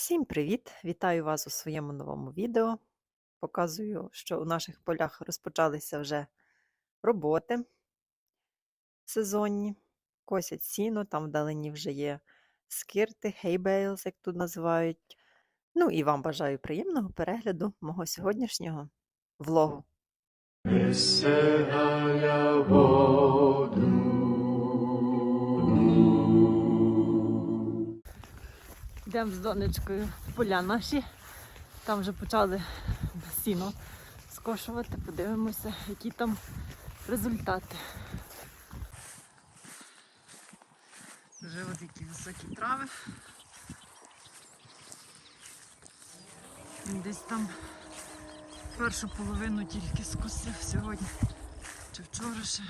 Всім привіт! Вітаю вас у своєму новому відео. Показую, що у наших полях розпочалися вже роботи сезонні. Косять сіно, там вдалині вже є скирти, хейбейлс, як тут називають. Ну і вам бажаю приємного перегляду мого сьогоднішнього влогу. Веселая воду. Йдемо з донечкою в поля наші. Там вже почали сіно скошувати. Подивимося, які там результати. Вже от які високі трави. Десь там першу половину тільки скосив сьогодні чи вчора ще.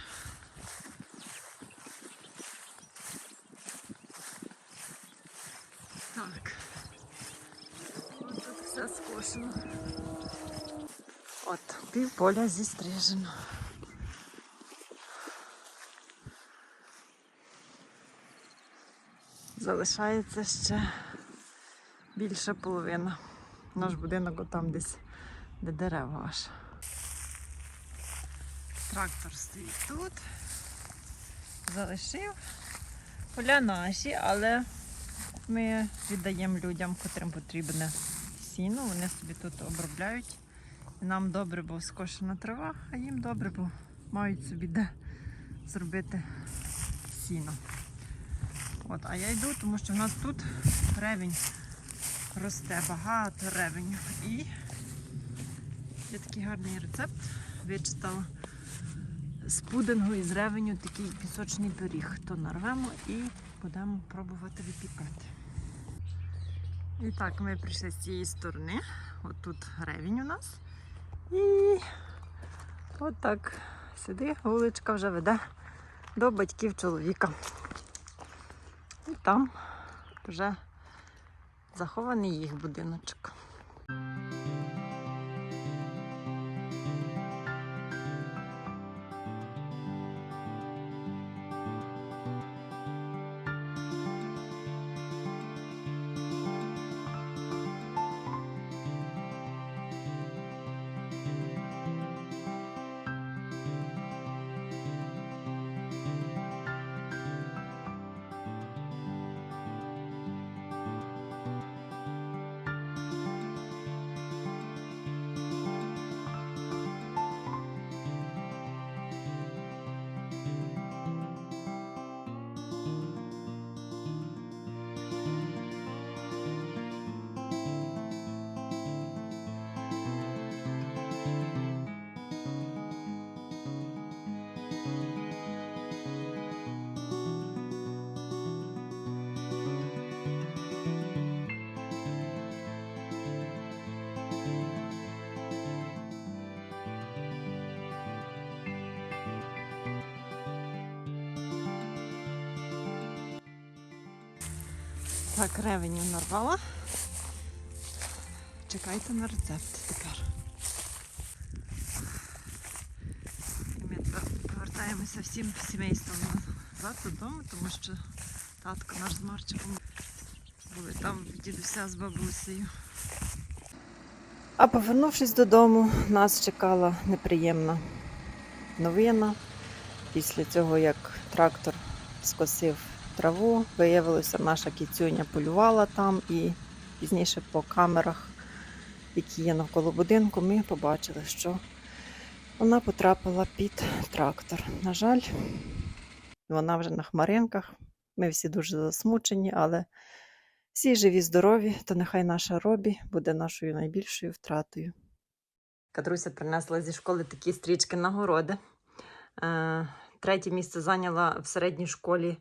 Так. Тут все скошено. От, пів поля зістрижено. Залишається ще більша половина. Наш будинок отам десь, де дерева аж. Трактор стоїть тут. Залишив. Поля наші, але ми віддаємо людям, котрим потрібне сіно. Вони собі тут обробляють. Нам добре, бо скошена трава, а їм добре, бо мають собі де зробити сіно. От, а я йду, тому що в нас тут ревень росте, багато ревеню. І є такий гарний рецепт. Вичитала з пудингу і з ревеню такий пісочний пиріг. То нарвемо і будемо пробувати випікати. І так, ми прийшли з цієї сторони. От тут ревінь у нас. І от так сюди вуличка вже веде до батьків чоловіка. І там вже захований їх будиночок. Так, ревеню нарвала. Чекайте на рецепт тепер. І ми повертаємося всім сімейством назад додому, тому що татко наш з Марчиком були там дідуся з бабусею. А повернувшись додому, нас чекала неприємна новина. Після цього, як трактор скосив траву. Виявилося, наша кіцюня полювала там і пізніше по камерах, які є навколо будинку, ми побачили, що вона потрапила під трактор. На жаль, вона вже на хмаринках. Ми всі дуже засмучені, але всі живі, здорові, то нехай наша робі буде нашою найбільшою втратою. Катруся принесла зі школи такі стрічки нагороди. Е, Третє місце зайняла в середній школі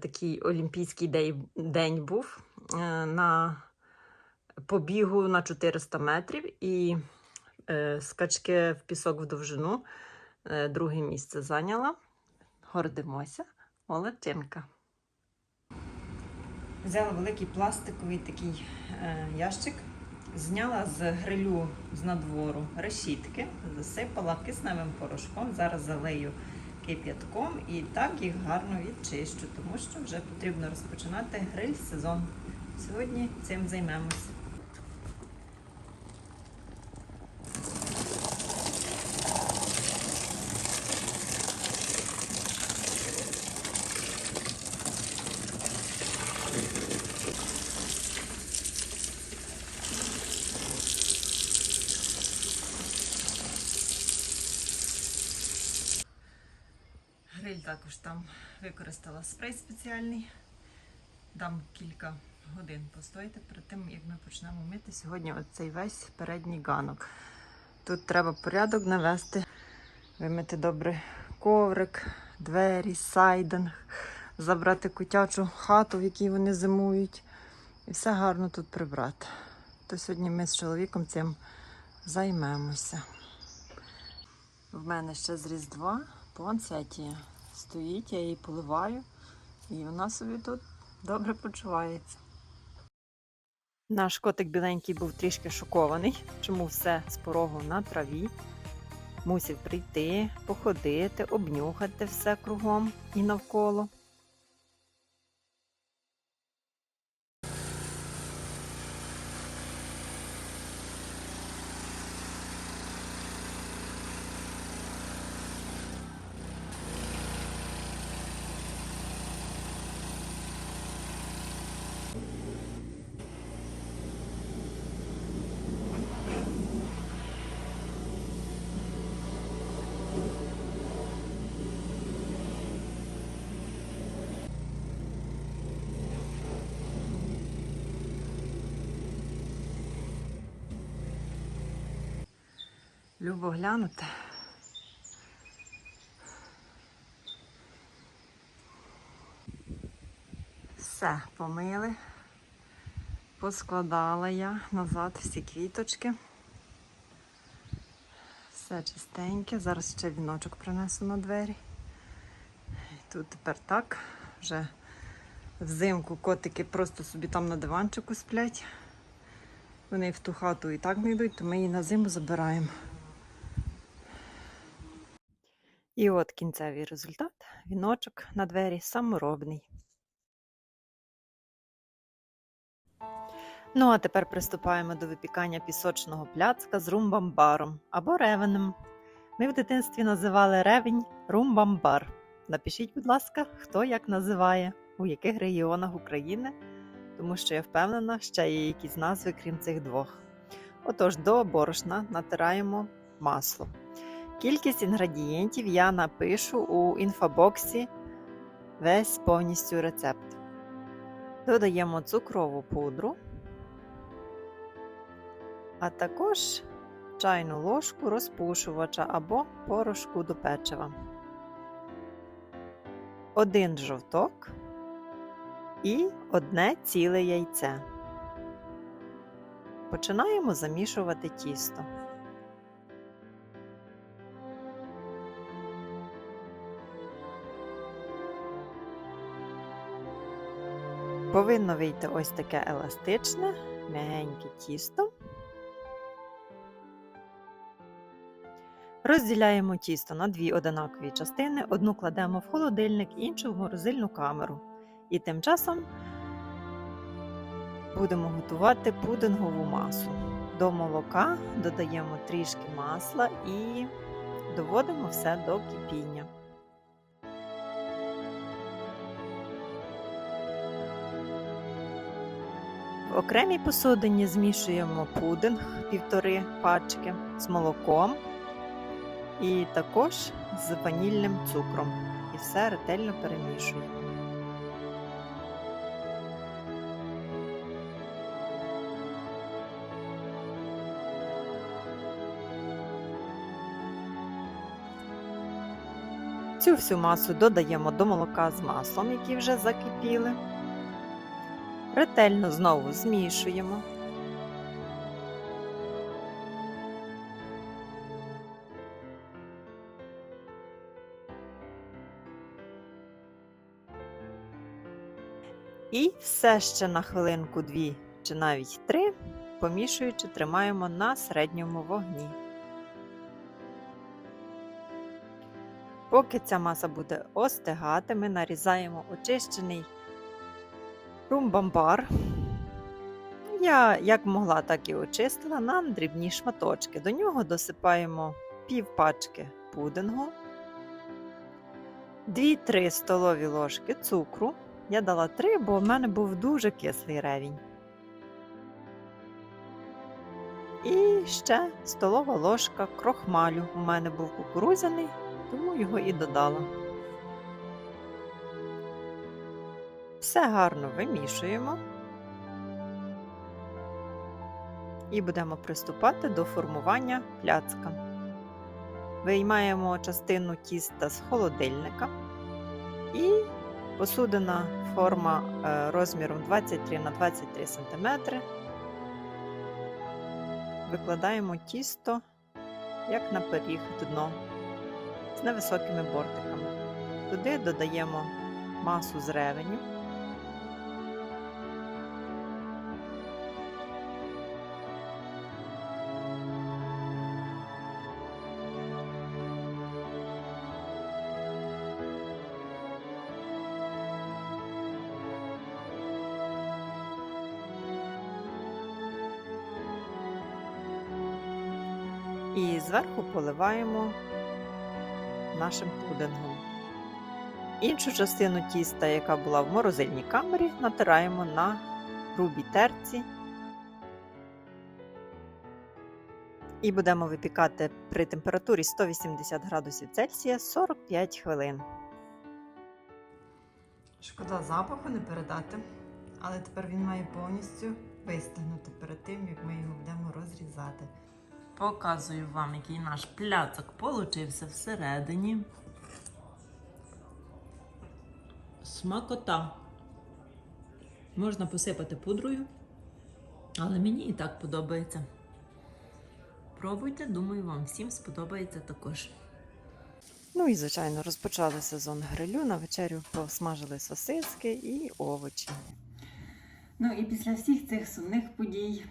такий олімпійський день, був е, на побігу на 400 метрів і е, скачки в пісок в довжину. Е, друге місце зайняла. Гордимося. Молодчинка. Взяла великий пластиковий такий е, ящик, зняла з грилю з надвору решітки, засипала кисневим порошком. Зараз залию кип'ятком і так їх гарно відчищу, тому що вже потрібно розпочинати гриль сезон. Сьогодні цим займемось. Гриль також там використала спрей спеціальний. Дам кілька годин постояти перед тим, як ми почнемо мити сьогодні оцей весь передній ганок. Тут треба порядок навести, вимити добре коврик, двері, сайдинг, забрати котячу хату, в якій вони зимують, і все гарно тут прибрати. То сьогодні ми з чоловіком цим займемося. В мене ще з Різдва планцетія стоїть, я її поливаю, і вона собі тут добре почувається. Наш котик біленький був трішки шокований, чому все з порогу на траві. Мусив прийти, походити, обнюхати все кругом і навколо. Любо глянути. Все, помили. Поскладала я назад всі квіточки. Все чистеньке. Зараз ще віночок принесу на двері. Тут тепер так. Вже взимку котики просто собі там на диванчику сплять. Вони в ту хату і так не йдуть, то ми її на зиму забираємо. І от кінцевий результат. Віночок на двері саморобний. Ну а тепер приступаємо до випікання пісочного пляцка з румбамбаром або ревенем. Ми в дитинстві називали ревень румбамбар. Напишіть, будь ласка, хто як називає, у яких регіонах України, тому що я впевнена, ще є якісь назви, крім цих двох. Отож, до борошна натираємо масло. Кількість інгредієнтів я напишу у інфобоксі весь повністю рецепт. Додаємо цукрову пудру, а також чайну ложку розпушувача або порошку до печива, один жовток і одне ціле яйце. Починаємо замішувати тісто. Повинно вийти ось таке еластичне, м'ягеньке тісто. Розділяємо тісто на дві одинакові частини, одну кладемо в холодильник, іншу в морозильну камеру. І тим часом будемо готувати пудингову масу. До молока додаємо трішки масла і доводимо все до кипіння. В окремій посудині змішуємо пудинг півтори пачки з молоком і також з ванільним цукром. І все ретельно перемішуємо. Цю всю масу додаємо до молока з маслом, які вже закипіли. Ретельно знову змішуємо. І все ще на хвилинку дві чи навіть три, помішуючи, тримаємо на середньому вогні. Поки ця маса буде остигати, ми нарізаємо очищений румбамбар Я як могла, так і очистила на дрібні шматочки. До нього досипаємо пів пачки пудингу, 2-3 столові ложки цукру. Я дала 3, бо в мене був дуже кислий ревінь. І ще столова ложка крохмалю. У мене був кукурудзяний, тому його і додала. Все гарно вимішуємо. І будемо приступати до формування пляцка. Виймаємо частину тіста з холодильника і посудина форма е, розміром 23 на 23 см. Викладаємо тісто, як на пиріг дно з невисокими бортиками. Туди додаємо масу з ревеню. І зверху поливаємо нашим пудингом. Іншу частину тіста, яка була в морозильній камері, натираємо на грубій терці. І будемо випікати при температурі 180 градусів Цельсія 45 хвилин. Шкода запаху не передати, але тепер він має повністю вистигнути перед тим, як ми його будемо розрізати. Показую вам, який наш пляцок получився всередині. Смакота. Можна посипати пудрою, але мені і так подобається. Пробуйте, думаю, вам всім сподобається також. Ну і, звичайно, розпочали сезон грилю. На вечерю посмажили сосиски і овочі. Ну і після всіх цих сумних подій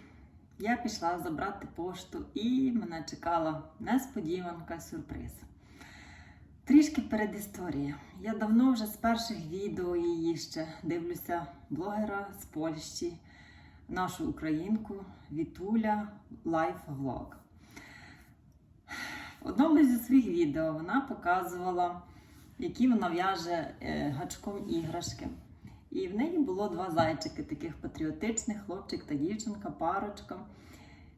я пішла забрати пошту і мене чекала несподіванка сюрприз. Трішки передісторія. Я давно вже з перших відео її ще дивлюся блогера з Польщі, нашу українку Вітуля Лайф-влог. В одному зі своїх відео вона показувала, які вона в'яже е, гачком іграшки. І в неї було два зайчики, таких патріотичних, хлопчик та дівчинка, парочка.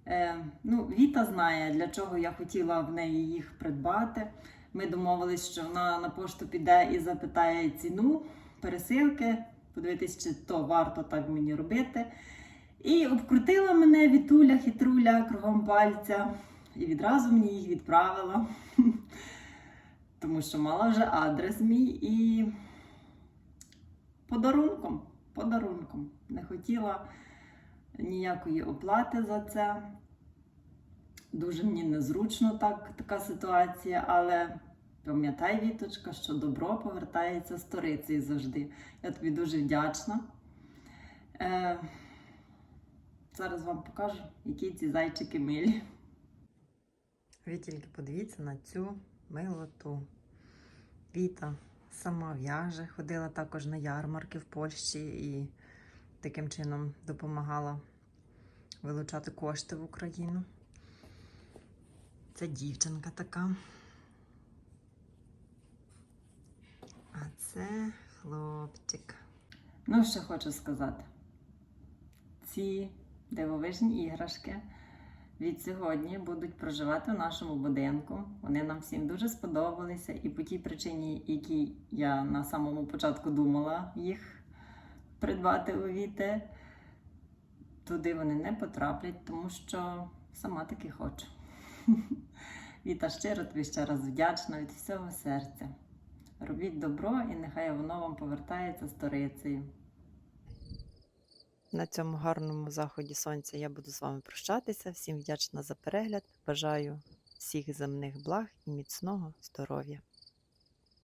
Е, ну, Віта знає, для чого я хотіла в неї їх придбати. Ми домовились, що вона на пошту піде і запитає ціну пересилки, подивитись, чи то варто так мені робити. І обкрутила мене Вітуля, хитруля кругом пальця, і відразу мені їх відправила, тому що мала вже адрес мій подарунком. Подарунком. Не хотіла ніякої оплати за це. Дуже мені незручно так, така ситуація, але пам'ятай, Віточка, що добро повертається сторицею завжди. Я тобі дуже вдячна. Е, зараз вам покажу, які ці зайчики милі. Ви тільки подивіться на цю милоту. Віта сама в'яже, ходила також на ярмарки в Польщі і таким чином допомагала вилучати кошти в Україну. Це дівчинка така. А це хлопчик. Ну, що хочу сказати. Ці дивовижні іграшки від сьогодні будуть проживати в нашому будинку. Вони нам всім дуже сподобалися, і по тій причині, якій я на самому початку думала їх придбати у Віти, туди вони не потраплять, тому що сама таки хочу. Віта щиро тобі ще раз вдячна від всього серця. Робіть добро, і нехай воно вам повертається сторицею. На цьому гарному заході сонця я буду з вами прощатися. Всім вдячна за перегляд. Бажаю всіх земних благ і міцного здоров'я.